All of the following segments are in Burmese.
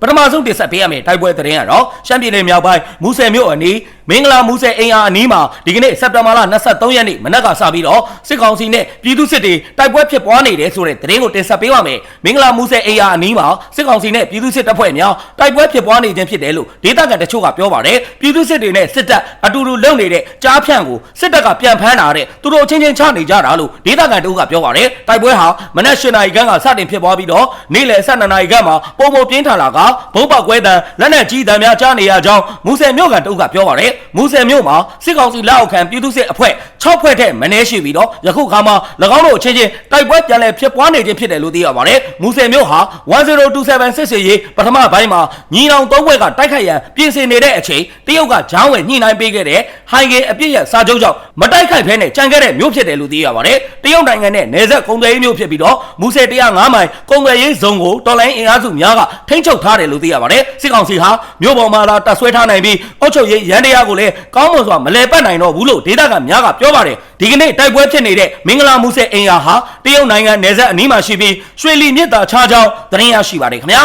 ပထမဆုံးတင်ဆက်ပေးရမယ့်တိုက်ပွဲသတင်းကတော့ရှမ်းပြည်နယ်မြောက်ပိုင်းမူဆယ်မြို့အနီးမင်္ဂလာမူဆယ်အင်အားအနီးမှာဒီကနေ့စက်တဘာလ23ရက်နေ့မနက်ကစပြီးတော့စစ်ကောင်စီနဲ့ပြည်သူစစ်တွေတိုက်ပွဲဖြစ်ပွားနေတယ်ဆိုတဲ့သတင်းကိုတင်ဆက်ပေးပါမယ်မင်္ဂလာမူဆယ်အင်အားအနီးမှာစစ်ကောင်စီနဲ့ပြည်သူစစ်တပ်ဖွဲ့များတိုက်ပွဲဖြစ်ပွားနေခြင်းဖြစ်တယ်လို့ဒေသခံတချို့ကပြောပါတယ်ပြည်သူစစ်တွေနဲ့စစ်တပ်အတူတူလုံနေတဲ့ကြားဖြန့်ကိုစစ်တပ်ကပြန်ဖမ်းတာတဲ့သူတို့ချင်းချင်းချနေကြတာလို့ဒေသခံတို့ကပြောပါတယ်တိုက်ပွဲဟာမနက်၈နာရီခန့်ကစတင်ဖြစ်ပွားပြီးတော့နေ့လယ်၁၂နာရီခန့်မှာပုံပုံပြင်းထန်လာကဘုံပေါက်ကွဲတံလက်နက်ကြီးတံများကြားနေရကြောင်းမူဆယ်မြို့ကန်တို့ကပြောပါတယ်မူဆယ်မြို့မှာစစ်ကောင်စီလက်အောက်ခံပြည်သူစစ်အဖွဲ့6ဖွဲ့ထက်မနည်းရှိပြီးတော့ယခုခါမှာ၎င်းတို့အချင်းချင်းတိုက်ပွဲပြန်လည်ဖြစ်ပွားနေခြင်းဖြစ်တယ်လို့သိရပါတယ်မူဆယ်မြို့ဟာ1027စစ်စေးရေးပထမပိုင်းမှာညီနောင်သုံးဘွဲ့ကတိုက်ခိုက်ရန်ပြင်ဆင်နေတဲ့အချိန်တရုတ်ကဂျောင်းဝယ်ညှိနှိုင်းပေးခဲ့တဲ့ဟိုင်ဂေအပြစ်ရစာချုပ်ကြောင့်မတိုက်ခိုက်ဖဲနဲ့ကြံခဲ့တဲ့မြို့ဖြစ်တယ်လို့သိရပါတယ်တရုတ်နိုင်ငံနဲ့နယ်စပ်ကုန်သွယ်ရေးမြို့ဖြစ်ပြီးတော့မူဆယ်105မိုင်ကုန်သွယ်ရေးဇုံကိုတော်လိုင်းအင်အားစုများကထိန်းချုပ်ထားတယ်လို့သိရပါတယ်စစ်ကောင်စီဟာမြို့ပေါ်မှာလာတပ်ဆွဲထားနိုင်ပြီးအုပ်ချုပ်ရေးရန်တရားကိုလည်းကောင်းမွန်စွာမလဲပတ်နိုင်တော့ဘူးလို့ဒေသခံများကပြောပါတယ်ဒီကနေ့တိုက်ပွဲဖြစ်နေတဲ့မင်္ဂလာမူဆယ်အင်အားဟာတရုတ်နိုင်ငံနယ်စပ်အနီးမှာရှိပြီးရွှေလီမြစ်သာခြားကြောင်းသတင်းရရှိပါတယ်ခင်ဗျာ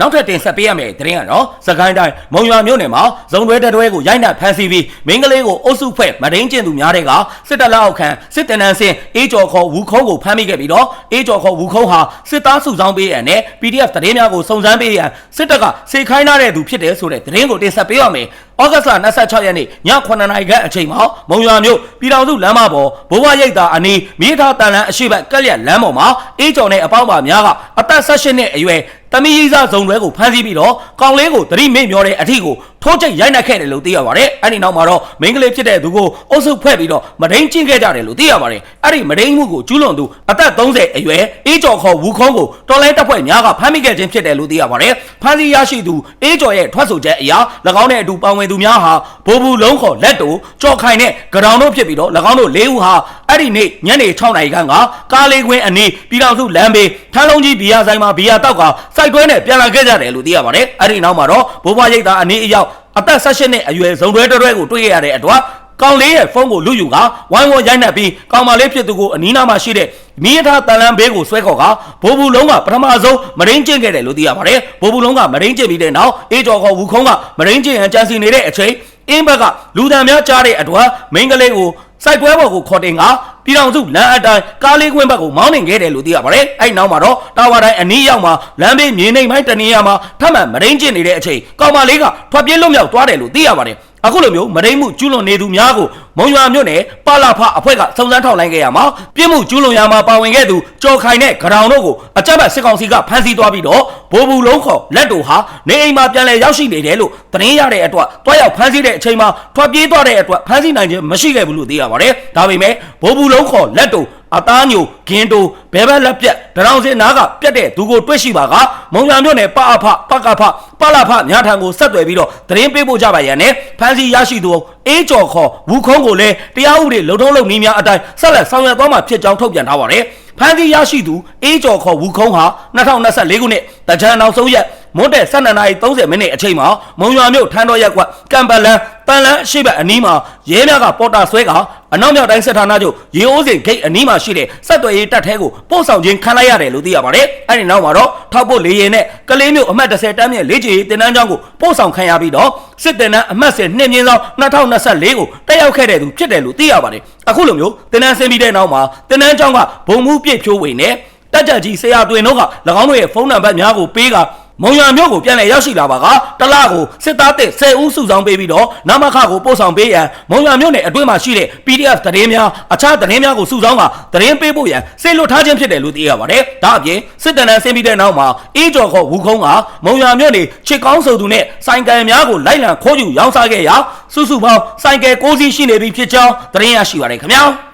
နောက်ထပ်တင်ဆက်ပေးရမယ့်သတင်းကတော့စကိုင်းတိုင်းမုံရွာမြို့နယ်မှာဇုံတွဲတတွဲကိုရိုက်နှက်ဖမ်းဆီးပြီးမင်းကလေးကိုအုပ်စုဖွဲ့မဒိန်ကျင်သူများတဲ့ကစစ်တပ်လက်အောက်ခံစစ်တပ်နန်းစင်အေးကျော်ခေါ်ဝူခုံးကိုဖမ်းမိခဲ့ပြီးတော့အေးကျော်ခေါ်ဝူခုံးဟာစစ်သားစုဆောင်းပေးရန်နဲ့ PDF သတင်းများကိုစုံစမ်းပေးရန်စစ်တပ်ကစေခိုင်းထားတဲ့သူဖြစ်တယ်ဆိုတဲ့သတင်းကိုတင်ဆက်ပေးရမယ်။ဩဂတ်စ်လ26ရက်နေ့ည9နာရီခန့်အချိန်မှာမုံရွာမြို့ပြည်တော်စုလမ်းမပေါ်ဘိုးဘွားရိပ်သာအနီးမြေထားတန်လန်းအရှိတ်ကက်လျက်လမ်းပေါ်မှာအေးကျော်နဲ့အပေါင်းပါများကအသက်18နှစ်အရွယ်တမီးကြီးစားဇုံတွဲကိုဖမ်းဆီးပြီးတော့ကောင်လေးကိုသတိမေ့မျောတဲ့အထီကို ထိုးချိတ်ရိုက်နှက်ခဲ့တယ်လို့သိရပါတယ်။အဲ့ဒီနောက်မှာတော့မိန်းကလေးဖြစ်တဲ့သူကိုအုပ်စုဖွဲ့ပြီးတော့မဒိန်ကျင့်ခဲ့ကြတယ်လို့သိရပါတယ်။အဲ့ဒီမဒိန်မှုကိုကျူးလွန်သူအသက်30အရွယ်အေးကျော်ခေါ်ဝူခုံးကိုတော်လိုင်းတပ်ဖွဲ့များကဖမ်းမိခဲ့ခြင်းဖြစ်တယ်လို့သိရပါတယ်။ဖမ်းဆီးရရှိသူအေးကျော်ရဲ့ထွက်ဆိုချက်အရ၎င်းနဲ့အတူပါဝင်သူများဟာဘိုးဘူးလုံးခေါ်လက်တူကြော်ခိုင်နဲ့ကရောင်တို့ဖြစ်ပြီးတော့၎င်းတို့၄ဦးဟာအဲ့ဒီနေ့ညနေ6နာရီခန့်ကကားလေးခွင်းအနီးပြည်တော်စုလမ်းဘေးထန်းလုံးကြီးဘီယာဆိုင်မှာဘီယာတောက်ကစိုက်တွဲနဲ့ပြန်လာခဲ့ကြတယ်လို့သိရပါတယ်။အဲ့ဒီနောက်မှာတော့ဘိုးဘွားရိတ်သားအနီးအရောက်အသက်18နှစ်အရွယ်ဇုံတွဲတွဲကိုတွေ့ရတဲ့အတွက်ကောင်လေးရဲ့ဖုန်းကိုလူယူကဝိုင်းဝန်းရိုက်နှက်ပြီးကောင်မလေးဖြစ်သူကိုအနီးနားမှာရှိတဲ့မိရထားတန်လန်းဘေးကိုဆွဲခေါ်ကဘိုးဘူးလုံးကပထမဆုံးမရင်းကျင့်ခဲ့တယ်လို့သိရပါတယ်ဘိုးဘူးလုံးကမရင်းကျင့်ပြီးတဲ့နောက်အေးကျော်ခေါ်ဝူခုံးကမရင်းကျင့်ရန်ကြံစီနေတဲ့အချိန်အင်းဘက်ကလူတံများကြားတဲ့အတွက်မိန်းကလေးကိုစိုက်ပွဲပေါ်ကိုခေါ်တင်ကပြည်တော်စုလမ်းအတိုင်းကားလေးကွင်းဘက်ကိုမောင်းနှင်ခဲ့တယ်လို့သိရပါတယ်။အဲ့နောက်မှာတော့တာဝါတိုင်းအနီးရောက်မှာလမ်းဘေးမြေနေပိုင်းတနေရာမှာထပ်မံမရင်းကျင့်နေတဲ့အချိန်ကောင်မလေးကထွက်ပြေးလွတ်မြောက်သွားတယ်လို့သိရပါတယ်။ အခုလိုမျိုးမရိမှုကျူးလွန်နေသူများကိုမုံရွာမြို့နယ်ပါလာဖအဖွဲ့ကစုံစမ်းထောက်လှမ်းခဲ့ရမှာပြစ်မှုကျူးလွန်ရာမှာပါဝင်ခဲ့သူကြော်ခိုင်နဲ့ဂရောင်တို့ကိုအကြမ်းဖက်စစ်ကောင်စီကဖမ်းဆီးသွားပြီးတော့ဘိုးဘူးလုံးခေါ်လက်တို့ဟာနေအိမ်မှာပြန်လည်ရောက်ရှိနေတယ်လို့သတင်းရတဲ့အတွက်တွားရောက်ဖမ်းဆီးတဲ့အချိန်မှာထွက်ပြေးသွားတဲ့အတွက်ဖမ်းဆီးနိုင်ခြင်းမရှိခဲ့ဘူးလို့သိရပါတယ်။ဒါပေမဲ့ဘိုးဘူးလုံးခေါ်လက်တို့ အသားညိုဂင်းတိုဘဲဘက်လက်ပြက်ဒရောင်စင်နားကပြက်တဲ့သူကိုတွေ့ရှိပါကမုံရမြို့နယ်ပအဖပကဖပလာဖများထံကိုဆက်သွယ်ပြီးတော့သတင်းပေးပို့ကြပါရန်နဲ့ဖမ်းဆီးရရှိသူအေးကျော်ခေါ်ဝူခုံးကိုလည်းတရားဥပဒေလုံထုံးလုံနည်းများအတိုင်းဆက်လက်ဆောင်ရွက်သွားမှာဖြစ်ကြောင်းထုတ်ပြန်ထားပါတယ် ဖမ်းဆီးရရှိသူအေးကျော်ခေါ်ဝူခုံးဟာ2024ခုနှစ်တကြံနောက်ဆုံးရက်မွန်းတဲ့12:30မိနစ်အချိန်မှာမုံရွာမြို့ထန်းတော်ရက်ကွက်ကံပလန်ပန်လန်းအရှိတ်အနီးမှာရဲများကပေါ်တာဆွဲကအနောက်မြောက်တိုင်းစစ်ဌာနချုပ်ရေအိုးစင်ဂိတ်အနီးမှာရှိတဲ့စက်သွယ်ရေးတပ်ထဲကိုပို့ဆောင်ခြင်းခံလိုက်ရတယ်လို့သိရပါတယ်။အဲဒီနောက်မှာတော့ထောက်ပို့လေရင်နဲ့ကလေးမျိုးအမှတ်30တန်းမြင့်လေးချီတင်တန်းကျောင်းကိုပို့ဆောင်ခံရပြီးတော့စစ်တင်တန်းအမှတ်10နှစ်မြင့်ဆောင်2024ကိုတက်ရောက်ခဲ့တဲ့သူဖြစ်တယ်လို့သိရပါတယ်။အခုလိုမျိုးတင်တန်းဆင်းပြီးတဲ့နောက်မှာတင်တန်းကျောင်းကဘုံမှုပြည့်ဖြိုးဝင်နဲ့တက်ကြကြီးဆရာတွင်တို့က၎င်းတို့ရဲ့ဖုန်းနံပါတ်များကိုပေးက မုံရမြို့ကိုပြန်လည်ရောက်ရှိလာပါကတလကိုစစ်သားတစ်10ဦးစုဆောင်ပေးပြီးတော့နမခကိုပို့ဆောင်ပေးရန်မုံရမြို့နယ်အတွင်းမှာရှိတဲ့ PDF သတင်းများအခြားသတင်းများကိုစုဆောင်ကသတင်းပေးဖို့ရန်စေလွတ်ထားခြင်းဖြစ်တယ်လို့သိရပါတယ်။ဒါအပြင်စစ်တပ်နဲ့ဆင်းပြီးတဲ့နောက်မှာအေးကျော်ခေါ်ဝူခုံးကမုံရမြို့နယ်ချစ်ကောင်းဆိုသူနဲ့စိုင်ကယ်များကိုလိုက်လံခိုးယူရောင်းစားခဲ့ရာစုစုပေါင်းစိုင်ကယ်6စီးရှိနေပြီဖြစ်ကြောင်းသတင်းရရှိပါတယ်ခင်ဗျာ။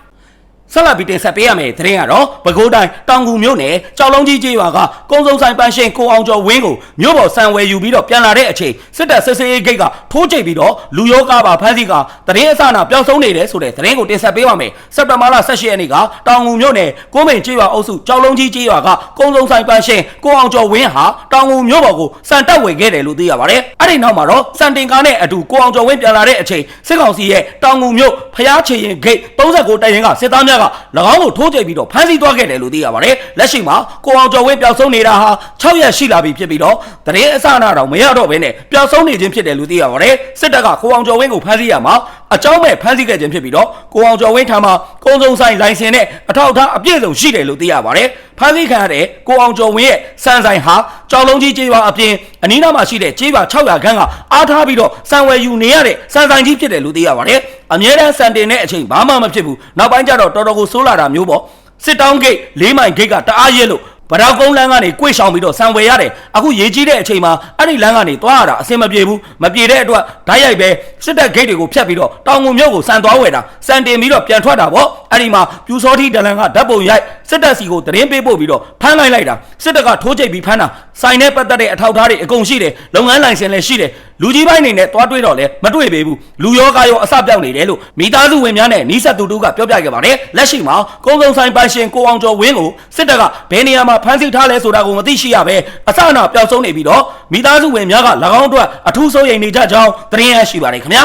ဆက်လက်ပြီးတင်ဆက်ပေးရမယ့်သတင်းကတော့ပဲခူးတိုင်းတောင်ကူမြို့နယ်ကြောက်လုံးကြီးကျေးရွာကကုန်းစုံဆိုင်ပန်းရှင်ကိုအောင်ကျော်ဝင်းကိုမြို့ပေါ်ဆံဝယ်ယူပြီးတော့ပြန်လာတဲ့အချိန်စစ်တပ်စစ်စေးဂိတ်ကထိုးကျိတ်ပြီးတော့လူရောကားပါဖမ်းဆီးကသတင်းအစနာပျောက်ဆုံးနေတယ်ဆိုတဲ့သတင်းကိုတင်ဆက်ပေးပါမယ်စက်တဘာလ18ရက်နေ့ကတောင်ကူမြို့နယ်ကိုမိန်ကျေးရွာအုပ်စုကြောက်လုံးကြီးကျေးရွာကကုန်းစုံဆိုင်ပန်းရှင်ကိုအောင်ကျော်ဝင်းဟာတောင်ကူမြို့ပေါ်ကိုစံတက်ဝယ်ခဲ့တယ်လို့သိရပါတယ်အဲ့ဒီနောက်မှာတော့စံတင်ကားနဲ့အတူကိုအောင်ကျော်ဝင်းပြန်လာတဲ့အချိန်စစ်ကောင်စီရဲ့တောင်ကူမြို့ဖျားချေရင်ဂိတ်39တိုင်ရင်ကစစ်သားများက၎င်းကိုထိုးကျိတ်ပြီးတော့ဖမ်းဆီးသွားခဲ့တယ်လို့သိရပါတယ်လက်ရှိမှာကိုအောင်ကျော်ဝင်းပျောက်ဆုံးနေတာဟာ6ရက်ရှိလာပြီဖြစ်ပြီးတော့တရင်အစနာတော့မရတော့ဘဲနဲ့ပျောက်ဆုံးနေခြင်းဖြစ်တယ်လို့သိရပါတယ်စစ်တပ်ကကိုအောင်ကျော်ဝင်းကိုဖမ်းဆီးရမှာအကြောင်းမဲ့ဖမ်းဆီးခဲ့ခြင်းဖြစ်ပြီးတော့ကိုအောင်ကျော်ဝင်းထံမှာကုန်းစုံဆိုင်လိုင်စင်နဲ့အထောက်အထားအပြည့်စုံရှိတယ်လို့သိရပါတယ်ဖမ်းဆီးခံရတဲ့ကိုအောင်ကျော်ဝင်းရဲ့စံဆိုင်ဟာကြောင်လုံးကြီးကျေးရွာအပြင်အနီးနားမှာရှိတဲ့ကျေးရွာ600ခန်းကအားထားပြီးတော့စံဝယ်ယူနေရတဲ့စံဆိုင်ကြီးဖြစ်တယ်လို့သိရပါတယ် အမြဲတမ်းစံတင်တဲ့အချိန်ဘာမှမဖြစ်ဘူးနောက်ပိုင်းကျတော့တော်တော်ကိုဆိုးလာတာမျိုးပေါ့စစ်တောင်းဂိတ်၄မိုင်ဂိတ်ကတအားရဲလို့ဗရောက်ကုန်းလမ်းကနေကွေ့ဆောင်ပြီးတော့ဆံဝယ်ရတယ်အခုရေးကြီးတဲ့အချိန်မှာအဲ့ဒီလမ်းကနေသွားရတာအဆင်မပြေဘူးမပြေတဲ့အတွက်ဓာတ်ရိုက်ပဲစစ်တပ်ဂိတ်တွေကိုဖျက်ပြီးတော့တောင်ငုံမြို့ကိုစံသွားဝယ်တာစံတင်ပြီးတော့ပြန်ထွက်တာပေါ့အဲ့ဒီမှာပြူစောတိဒလန်ကဓာတ်ပုံရိုက်စစ်တပ်စီကိုတရင်ပေးပို့ပြီးတော့ဖမ်းလိုက်လိုက်တာစစ်တပ်ကထိုးကျိတ်ပြီးဖမ်းတာစိုင်နဲ့ပတ်သက်တဲ့အထောက်အထားတွေအကုန်ရှိတယ်လုပ်ငန်းလိုင်စင်လည်းရှိတယ် လူကြီးပိုင်းနေနဲ့သွားတွေ့တော့လဲမတွေ့ပေဘူးလူရောကရောအစပြောက်နေတယ်လို့မိသားစုဝင်များနဲ့နီးစပ်သူတို့ကပြောပြခဲ့ပါတယ်လက်ရှိမှာကုန်းစုံဆိုင်ပန်းရှင်ကိုအောင်ကျော်ဝင်းကိုစစ်တပ်ကဘယ်နေရာမှာဖမ်းဆီးထားလဲဆိုတာကိုမသိရှိရပဲအစအနာပျောက်ဆုံးနေပြီးတော့မိသားစုဝင်များက၎င်းတို့အထူးစိုးရိမ်နေကြကြောင်းသတင်းရရှိပါတယ်ခင်ဗျာ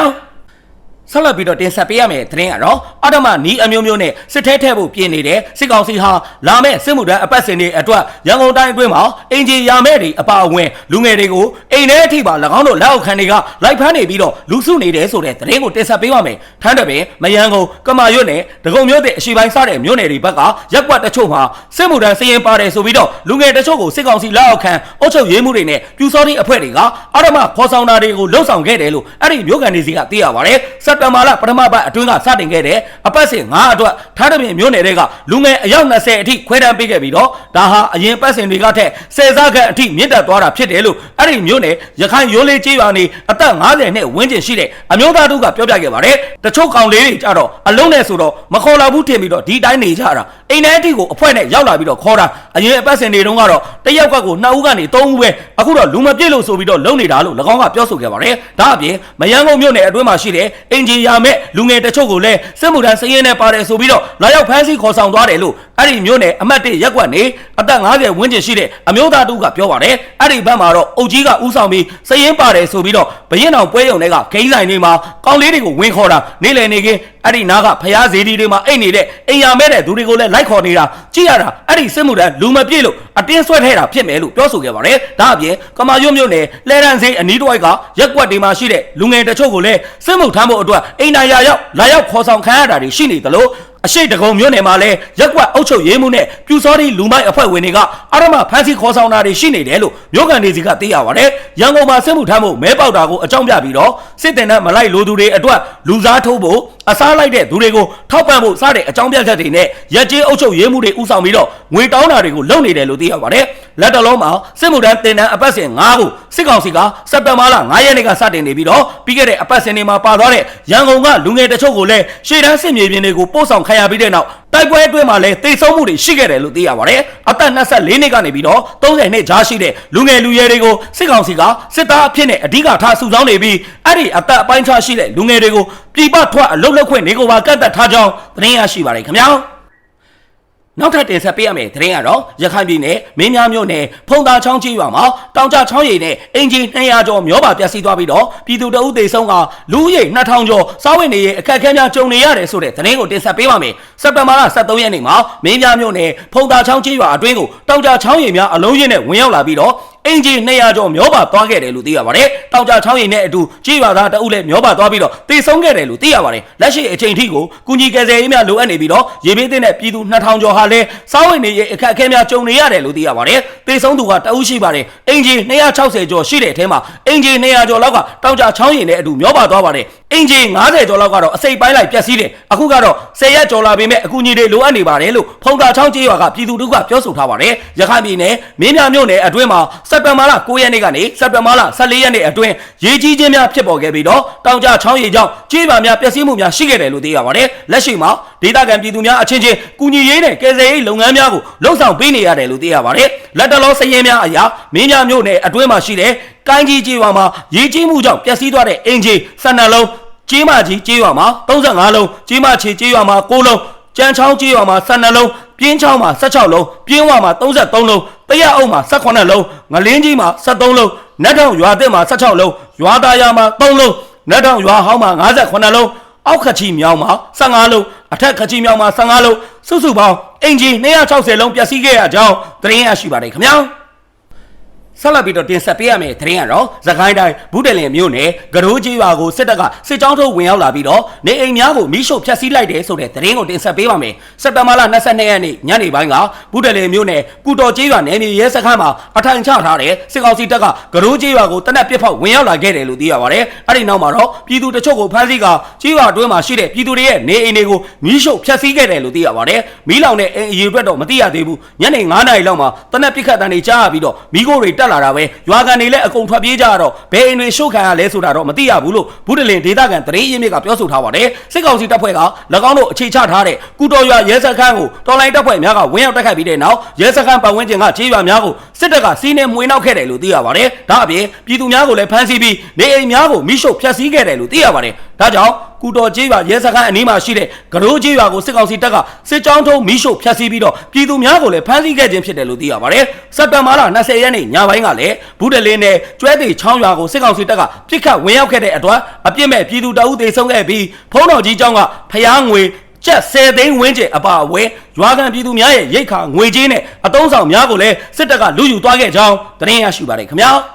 ဆက်လက်ပြီးတော့တင်ဆက်ပေးရမယ့်သတင်းကတော့အဓမ္မနီးအမျိုးမျိုးနဲ့စစ်ထဲထဲဖို့ပြင်နေတဲ့စစ်ကောင်စီဟာလာမယ့်စစ်မှုထမ်းအပတ်စဉ်တွေအတွက်ရန်ကုန်တိုင်းအတွင်းမှာအင်ဂျီယာမဲ့တွေအပါအဝင်လူငယ်တွေကိုအိမ်ထဲအထိပါ၎င်းတို့လက်အောက်ခံတွေကလိုက်ဖမ်းနေပြီးတော့လူစုနေတယ်ဆိုတဲ့သတင်းကိုတင်ဆက်ပေးပါမယ်။ထမ်းတယ်ပင်မယန်းကုန်ကမာရွတ်နဲ့ဒဂုံမြို့တဲ့အရှိပိုင်းစတဲ့မြို့နယ်တွေဘက်ကရက်ကွက်တချို့မှာစစ်မှုထမ်းစည်ရင်ပါတယ်ဆိုပြီးတော့လူငယ်တချို့ကိုစစ်ကောင်စီလက်အောက်ခံအုပ်ချုပ်ရေးမှုတွေနဲ့ပြူစောတိအဖွဲ့တွေကအဓမ္မခေါ်ဆောင်တာတွေကိုလှုံ့ဆော်ခဲ့တယ်လို့အဲ့ဒီမြို့ကန်တွေစီကသိရပါတယ်။စက်တဘာလပထမပတ်အတွင်းကစတင်ခဲ့တဲ့အပတ်စဉ်9အတွက်ထားတဲ့ပြင်မြို့နယ်တွေကလူငယ်အယောက်20အထိခွဲတမ်းပေးခဲ့ပြီးတော့ဒါဟာအရင်ပတ်စဉ်တွေကထက်ဆယ်စားခန့်အထိမြင့်တက်သွားတာဖြစ်တယ်လို့အဲ့ဒီမြို့နယ်ရခိုင်ရိုးလေးကျေးရွာနေအသက်50နဲ့ဝန်းကျင်ရှိတဲ့အမျိုးသားတို့ကပြောပြခဲ့ပါတယ်တချို့ကောင်လေးတွေကြတော့အလုံးနဲ့ဆိုတော့မခေါ်လာဘူးထင်ပြီးတော့ဒီတိုင်းနေကြတာအိမ်ထဲအထိကိုအဖွဲ့နဲ့ရောက်လာပြီးတော့ခေါ်တာအရင်အပတ်စဉ်တွေတုန်းကတော့တယောက်ကကိုနှစ်ဦးကနေသုံးဦးပဲအခုတော့လူမပြည့်လို့ဆိုပြီးတော့လုံနေတာလို့၎င်းကပြောဆိုခဲ့ပါတယ်ဒါအပြင်မယန်းကုန်းမြို့နယ်အတွင်းမှာရှိတဲ့အင်ဂျင်ယာမဲ့လူငယ်တချို့ကိုလည်းစစ်မှုထမ်းစည်ရင်နဲ့ပါတယ်ဆိုပြီးတော့လာရောက်ဖမ်းဆီးခေါ်ဆောင်သွားတယ်လို့အဲ့ဒီမြို့နယ်အမတ်1ရက်ကွက်နေအသက်50ဝန်းကျင်ရှိတဲ့အမျိုးသားတူကပြောပါတယ်အဲ့ဒီဘက်မှာတော့အုပ်ကြီးကဥဆောင်ပြီးစည်ရင်ပါတယ်ဆိုပြီးတော့ဘရင်တော်ပွဲရုံတွေကဂိမ်းဆိုင်တွေမှာကောင်းလေးတွေကိုဝင်ခေါ်တာနေလည်နေကင်း အဲ့ဒီနားကဖျားစေတီတွေမှာအိတ်နေတဲ့အိမ်ရမဲတဲ့သူတွေကိုလည်းလိုက်ခေါ်နေတာကြည့်ရတာအဲ့ဒီစစ်မှုထမ်းလူမပြည့်လို့အတင်းဆွဲထဲတာဖြစ်မယ်လို့ပြောဆိုခဲ့ပါတယ်ဒါအပြင်ကမာရွတ်မြို့နယ်လဲရန်စေးအနီးတစ်ဝိုက်ကရက်ကွက်တွေမှာရှိတဲ့လူငယ်တချို့ကိုလည်းစစ်မှုထမ်းဖို့အတွက်အိမ်နိုင်ရာရောက်လာရောက်ခေါ်ဆောင်ခံရတာတွေရှိနေသလို အရှိတ်တကုံမြို့နယ်မှာလည်းရက်ကွက်အုပ်ချုပ်ရေးမှုနဲ့ပြူစောတိလူမိုက်အဖွဲ့ဝင်တွေကအာရမဖမ်းဆီးခေါ်ဆောင်တာတွေရှိနေတယ်လို့မြို့ကန်တွေစီကသိရပါတယ်။ရန်ကုန်မှာစစ်မှုထမ်းဖို့မဲပေါက်တာကိုအကြောင်းပြပြီးတော့စစ်တင်နဲ့မလိုက်လိုသူတွေအတွက်လူစားထိုးဖို့အစားလိုက်တဲ့သူတွေကိုထောက်ပံ့ဖို့စတဲ့အကြောင်းပြချက်တွေနဲ့ရက်ကျေးအုပ်ချုပ်ရေးမှုတွေဥဆောင်ပြီးတော့ငွေတောင်းတာတွေကိုလုပ်နေတယ်လို့သိရပါတယ်။လက်တလုံးမှာစစ်မှုထမ်းတင်တန်းအပတ်စဉ်9ခုစစ်ကောင်စီကစက်တင်ဘာလ9ရက်နေ့ကစတင်နေပြီးတော့ပြီးခဲ့တဲ့အပတ်စဉ်တွေမှာပါသွားတဲ့ရန်ကုန်ကလူငယ်တချို့ကိုလည်းရှေ့တန်းစစ်မြေပြင်တွေကိုပို့ဆောင်ခံရပြီးတဲ့နောက်တိုက်ပွဲအတွင်းမှာလည်းတိတ်ဆုံးမှုတွေရှိခဲ့တယ်လို့သိရပါတယ်။အသက်24နှစ်ကနေပြီးတော့30နှစ်ကြားရှိတဲ့လူငယ်လူရွယ်တွေကိုစစ်ကောင်စီကစစ်သားအဖြစ်နဲ့အဓိကထားစုဆောင်းနေပြီးအဲ့ဒီအသက်အပိုင်းခြားရှိတဲ့လူငယ်တွေကိုပြည်ပထွက်အလုတ်လက်ခွင့်နေကိုပါကန့်သက်ထားကြောင်းသတင်းရရှိပါတယ်ခင်ဗျာ။ နောက်ထပ်တင်ဆက်ပေးရမယ့်သတင်းကတော့ရခိုင်ပြည်နယ်မင်းများမြို့နယ်ဖုံသာချောင်းကြီးရွာမှာတောင်ကျချောင်းရည်နဲ့အင်ဂျင်200ကျော်မျောပါပျက်စီးသွားပြီးတော့ပြည်သူတအုပ်သေးဆုံးကလူဦးရေ2000ကျော်စားဝတ်နေရေးအခက်အခဲများကြုံနေရတယ်ဆိုတဲ့သတင်းကိုတင်ဆက်ပေးပါမယ်။စက်တင်ဘာလ23ရက်နေ့မှာမင်းများမြို့နယ်ဖုံသာချောင်းကြီးရွာအတွင်းကိုတောင်ကျချောင်းရည်များအလုံးရင်းနဲ့ဝင်ရောက်လာပြီးတော့ အင်ဂျင်200ကျော်မျောပါသွားခဲ့တယ်လို့သိရပါတယ်။တောင်ကြချောင်းရည်နဲ့အတူကြေးရွာသားတအုပ်လည်းမျောပါသွားပြီးတော့တေဆုံးခဲ့တယ်လို့သိရပါတယ်။လက်ရှိအချိန်ထိကိုကုညီကယ်ဆယ်ရေးများလိုအပ်နေပြီးတော့ရေဘေးသင့်တဲ့ပြည်သူ2000ကျော်ဟာလည်းစားဝတ်နေရေးအခက်အခဲများကြုံနေရတယ်လို့သိရပါတယ်။တေဆုံးသူကတအုပ်ရှိပါတယ်။အင်ဂျင်260ကျော်ရှိတဲ့အထဲမှာအင်ဂျင်200ကျော်လောက်ကတောင်ကြချောင်းရည်နဲ့အတူမျောပါသွားပါတယ်။ အင်ဂျင်90ကျော်လောက်ကတော့အစိပ်ပိုင်းလိုက်ပျက်စီးတယ်အခုကတော့10ရက်ကျော်လာပေမဲ့အကူအညီတွေလိုအပ်နေပါတယ်လို့ဖုန်တာချောင်းကျေးရွာကပြည်သူတို့ကပြောဆိုထားပါတယ်ရခိုင်ပြည်နယ်မင်းပြမြို့နယ်အတွင်းမှာစက်တင်ဘာလ9ရက်နေ့ကနေစက်တင်ဘာလ14ရက်နေ့အတွင်းရေကြီးခြင်းများဖြစ်ပေါ်ခဲ့ပြီးတော့တောင်ကျချောင်းရေကြောင့်ကျေးရွာများပျက်စီးမှုများရှိခဲ့တယ်လို့သိရပါတယ်လက်ရှိမှာဒေသခံပြည်သူများအချင်းချင်းကူညီရေးနဲ့ကယ်ဆယ်ရေးလုပ်ငန်းများကိုလှုပ်ဆောင်ပေးနေရတယ်လို့သိရပါတယ်လက်တလောစည်ရင်များအရာမင်းပြမြို့နယ်အတွင်းမှာရှိတဲ့ကိုင်းကြီးကျေးရွာမှာရေကြီးမှုကြောင့်ပျက်စီးသွားတဲ့အင်ဂျင်12လုံး ကျေးမကြီးကျေးရွာမှာ35လုံးကျေးမချေကျေးရွာမှာ9လုံးကြမ်းချောင်းကျေးရွာမှာ12လုံးပြင်းချောင်းမှာ16လုံးပြင်းဝမှာ33လုံးတရအုပ်မှာ18လုံးငလင်းကြီးမှာ73လုံးနတ်တောင်ရွာသစ်မှာ16လုံးရွာသားရမှာ3လုံးနတ်တောင်ရွာဟောင်းမှာ58လုံးအောက်ခချီမြောင်မှာ15လုံးအထက်ခချီမြောင်မှာ15လုံးစုစုပေါင်းအင်ဂျီ260လုံးပျက်စီးခဲ့ရကြောင်းသတင်းရရှိပါတယ်ခင်ဗျာ ဆက်လက်ပြီးတော့တင်ဆက်ပေးရမယ့်သတင်းကတော့သခိုင်းတိုင်းဘူးတလင်မြို့နယ်ကရိုးကြီးရွာကိုစစ်တပ်ကစစ်ကြောင်းထုတ်ဝင်ရောက်လာပြီးတော့နေအိမ်များကိုမိရှို့ဖျက်ဆီးလိုက်တယ်ဆိုတဲ့သတင်းကိုတင်ဆက်ပေးပါမယ်။စက်တဘာလ22ရက်နေ့ညနေပိုင်းကဘူးတလင်မြို့နယ်ကုတော်ကြီးရွာနယ်မြေရဲစခန်းမှာအထိုင်ချထားတဲ့စစ်ကောင်စီတပ်ကကရိုးကြီးရွာကိုတနက်ပစ်ဖောက်ဝင်ရောက်လာခဲ့တယ်လို့သိရပါတယ်။အဲ့ဒီနောက်မှာတော့ပြည်သူတချို့ကိုဖမ်းဆီးကကြီးရွာအတွင်းမှာရှိတဲ့ပြည်သူတွေရဲ့နေအိမ်တွေကိုမိရှို့ဖျက်ဆီးခဲ့တယ်လို့သိရပါတယ်။မီးလောင်တဲ့အိမ်အရေးအတွက်တော့မသိရသေးဘူး။ညနေ9:00နာရီလောက်မှာတနက်ပစ်ခတ်တန်တွေကြားရပြီးတော့မိခိုးတွေတက်လာတာပဲရွာကန်တွေလည်းအကုန်ထွက်ပြေးကြရတော့ဘယ်အိမ်တွေရှို့ခံရလဲဆိုတာတော့မသိရဘူးလို့ဘူးတလင်ဒေသခံတရေရင်းမြစ်ကပြောဆိုထားပါတယ်စစ်ကောင်စီတပ်ဖွဲ့က၎င်းတို့အခြေချထားတဲ့ကုတော်ရွာရဲစခန်းကိုတော်လိုင်းတပ်ဖွဲ့များကဝင်းရောက်တိုက်ခိုက်ပြီးတဲ့နောက်ရဲစခန်းပတ်ဝန်းကျင်ကခြေရွာများကိုစစ်တပ်ကစီးနှင်းမှွေနှောက်ခဲ့တယ်လို့သိရပါတယ်ဒါအပြင်ပြည်သူများကိုလည်းဖမ်းဆီးပြီးနေအိမ်များကိုမိရှို့ဖျက်ဆီးခဲ့တယ်လို့သိရပါတယ်ဒါကြောင့် ကုတော်ကျေးရွာရဲစခန်းအနီးမှာရှိတဲ့ကရိုးကျေးရွာကိုစစ်ကောင်စီတပ်ကစစ်ကြောင်းထုံးမိရှို့ဖျက်ဆီးပြီးတော့ပြည်သူများကိုလည်းဖမ်းဆီးခဲ့ခြင်းဖြစ်တယ်လို့သိရပါတယ်စက်တဘာလ20ရက်နေ့ညပိုင်းကလည်းဘူးတလင်းနဲ့ကျွဲသေးချောင်းရွာကိုစစ်ကောင်စီတပ်ကပြစ်ခတ်ဝင်ရောက်ခဲ့တဲ့အတွက်အပြစ်မဲ့ပြည်သူတအုပ်သေဆုံးခဲ့ပြီးဖုံးတော်ကြီးကျောင်းကဖျားငွေကျက်10သိန်းဝန်းကျင်အပါအဝင်ရွာခံပြည်သူများရဲ့ရိတ်ခါငွေကြေးနဲ့အတုံးဆောင်များကိုလည်းစစ်တပ်ကလူယူသွားခဲ့ကြောင်းသတင်းရရှိပါတယ်ခင်ဗျာ